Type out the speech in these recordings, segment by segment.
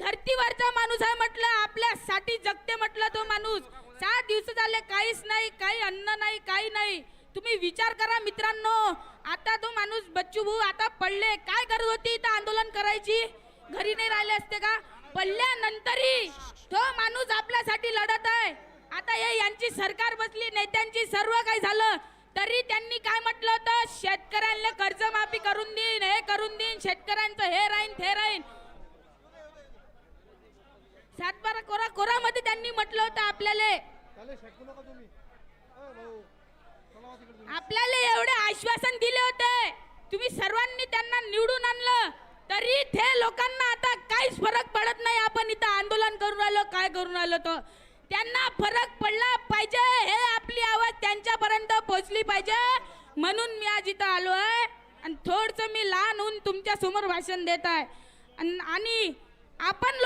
धरतीवरचा माणूस आहे म्हटलं आपल्यासाठी जगते म्हटलं तो माणूस. सात दिवस झाले काहीच नाही काही अन्न नाही काही नाही. तुम्ही विचार करा मित्रांनो आता तो माणूस बच्चू भाऊ आता पडले. काय गरज होती इथं आंदोलन करायची? घरी नाही राहिले असते का? पडल्यानंतरही तो माणूस आपल्यासाठी लढत आहे. आता हे यांची सरकार बसली नेत्यांची सर्व काही झालं. तरी त्यांनी काय म्हटलं होतं? शेतकऱ्यांना कर्जमाफी करून देईन हे करून देईन शेतकऱ्यांचं हे राहीन ते राहीन. सातबारा कोरा कोरामध्ये त्यांनी म्हटलं होतं आपल्याला. आपल्याला एवढे आश्वासन दिले होते. तुम्ही सर्वांनी त्यांना निवडून आणलं. तरी ते लोकांना आता काहीच फरक पडत नाही. आपण इथं आंदोलन करून राहिलो काय करून राहिलो तो. त्यांना फरक पडला पाहिजे हे आपली आवाज त्यांच्यापर्यंत पोहोचली पाहिजे. म्हणून मी आज इथं आलो आहे. आणि थोडस मी लहान होऊन तुमच्यासमोर भाषण देत आहे. आणि आपण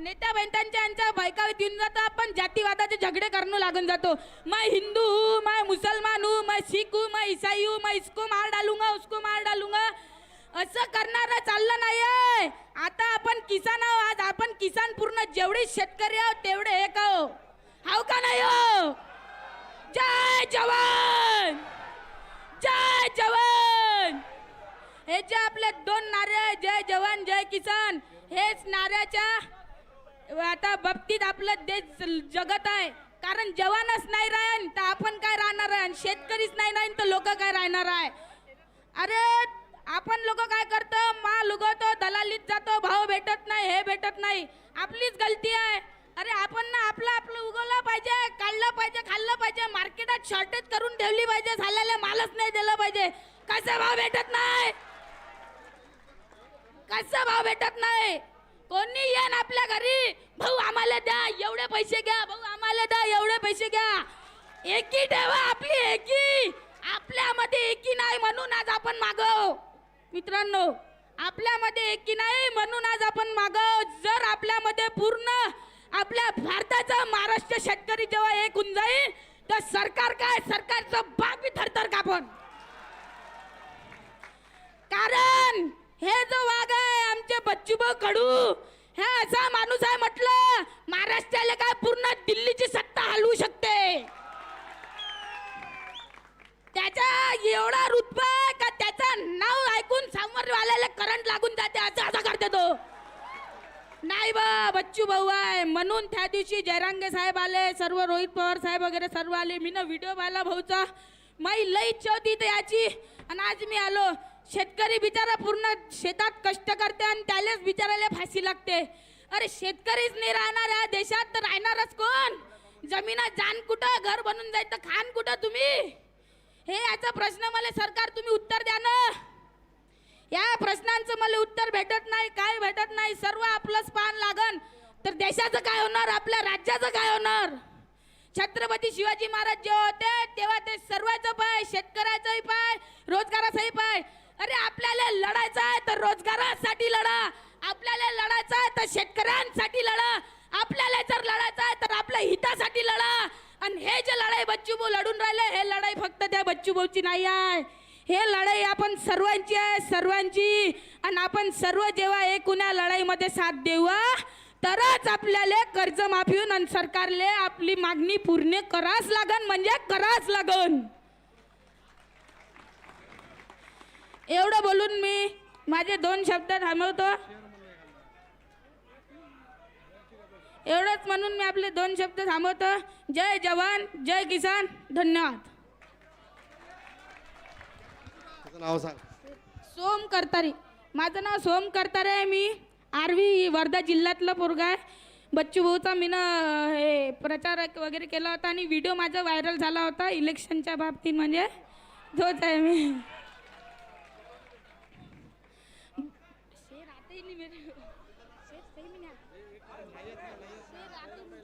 नेत्या बहित्यांच्या यांच्या बायका येऊन जातो आपण जातीवादाचे झगडे करणं लागून जातो. मैं हिंदू हूँ मैं मुसलमान हूँ मैं सिख हूँ मैं ईसाई हूँ मैं इसको मार डालूंगा उसको मार डालूंगा. असं करणारं चाललं नाहीये. आता आपण किसान आहो आज आपण किसान पूर्ण जेवढे शेतकरी आहोत तेवढे एक आहो हाव का नाही हो? जय जवान! जय जवान! हे जे आपले दोन नारे आहे, जय जवान जय किसान हेच नाऱ्याच्या आता बाबतीत आपलं देश जगत आहे. कारण जवानच नाही राहीन तर आपण काय राहणार आहे? आणि शेतकरीच नाही राहीन तर लोक काय राहणार आहे? अरे आपण लोक काय करतो? माल उगवतो दलालीत जातो भाव भेटत नाही हे भेटत नाही. आपलीच गलती आहे. अरे आपण ना आपलं आपलं उगवलं पाहिजे काढलं पाहिजे खाल्लं पाहिजे मार्केटात शॉर्टेज करून ठेवली पाहिजे झालेले मालच नाही दिलं पाहिजे. कसं भाव भेटत नाही? कसं भाव भेटत नाही? कोणी येन आपल्या घरी? भाऊ आम्हाला द्या एवढे पैसे घ्या. भाऊ आम्हाला द्या एवढे पैसे घ्या. एकी ठेवा आपली एकी. आपल्यामध्ये एकी नाही म्हणून आज आपण मागव. मित्रांनो आपल्यामध्ये एकी नाही म्हणून आज आपण मागव. जर आपल्यामध्ये पूर्ण आपल्या भारताचा महाराष्ट्र शेतकरी जेव्हा एक होऊन जाईल तर सरकार काय? सरकारचं बापी थरथर कापण कारण हे जो वाघ आहे आमचे बच्चूभाऊ कडू हे असा माणूस आहे म्हटलं महाराष्ट्राला काय पूर्ण दिल्लीची सत्ता हलवू शकते. त्याचा एवढा रुतबा का त्याचं नाव ऐकून सामोरवाल्याला करंट लागून जाते असं असं करते तो. नाही बा बच्चू भाऊ आहे. म्हणून त्या दिवशी जयरांगे साहेब आले सर्व रोहित पवार साहेब वगैरे सर्व आले. मी ना व्हिडिओ पाहिला भाऊचा. माई लई इच्छा होती तर याची आणि आज मी आलो. शेतकरी बिचारा पूर्ण शेतात कष्ट करते आणि त्यालाच बिचाराला फाशी लागते. अरे शेतकरीच नाही राहणार या देशात तर राहणारच कोण? जमिना जाण कुठं? घर बनून जायचं खान कुठं तुम्ही? हे याचा प्रश्न मला सरकार तुम्ही उत्तर द्या ना. या प्रश्नांचं मला उत्तर भेटत नाही काय भेटत नाही सर्व आपलंच पान लागन. तर देशाचं काय होणार? आपल्या राज्याचं काय होणार? छत्रपती शिवाजी महाराज जेव्हा होते तेव्हा ते सर्वांचं पाय शेतकऱ्याचंही पाय रोजगाराचंही पाय. लढायचं आहे तर रोजगारासाठी लढा. आपल्याला लढायचं आहे तर शेतकऱ्यांसाठी लढा. आपल्याला जर लढायचं आहे तर आपल्या हितासाठी लढा. आणि हे जे लढाई बच्चूभाऊ लढून राहिले हे लढाई फक्त त्या बच्चूभाऊची नाही आहे. हे लढाई आपण सर्वांची आहे सर्वांची. आणि आपण सर्व जेव्हा एकूण्या लढाईमध्ये साथ देऊ तरच आपल्याला कर्जमाफी होऊन आणि सरकारले आपली मागणी पूर्ण कराच लागन म्हणजे कराच लागन. एवढं बोलून मी माझे दोन शब्द थांबवतो. एवढंच म्हणून मी आपले दोन शब्द थांबवतो. जय जवान जय किसान धन्यवाद. नाव सांग. सोम करतारे. माझं नाव सोम करतारे आहे मी. आर्वी वर्धा जिल्ह्यातला पोरगा आहे. बच्चू भाऊचा मी हे प्रचार वगैरे केला होता आणि व्हिडिओ माझा व्हायरल झाला होता. इलेक्शनच्या बाबतीत म्हणजे तोच आहे मी शेर आते ही नहीं मेरे शेर सही में नहीं आता। शेर आते ही नहीं।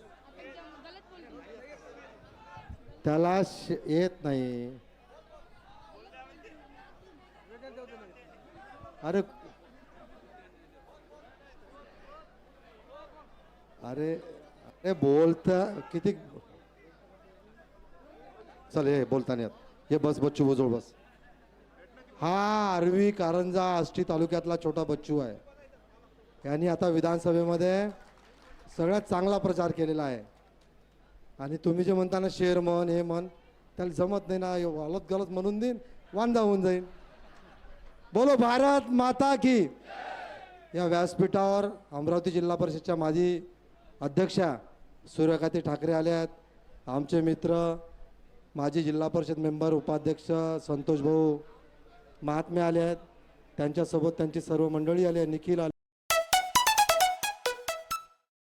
गलत बोल रही हूँ? त्याला श- येत नाही अरे अरे अरे बोलता किती चल हे बोलता नाही येत. हे बस बच्चू बोजवळ बस हा आरवी कारंजा आष्टी तालुक्यातला छोटा बच्चू आहे यांनी आता विधानसभेमध्ये सगळ्यात चांगला प्रचार केलेला आहे. आणि तुम्ही जे म्हणता ना शेर म्हण हे म्हण त्याला जमत नाही ना हलत गलत म्हणून देईन वांदा होऊन जाईन. बोलो भारत माता की. या व्यासपीठावर अमरावती जिल्हा परिषदच्या माजी अध्यक्षा सूर्यकांती ठाकरे आले आहेत. आमचे मित्र माजी जिल्हा परिषद मेंबर उपाध्यक्ष संतोष भाऊ महात्मे आले आहेत. त्यांच्यासोबत त्यांची सर्व मंडळी आली आहे निखिल आले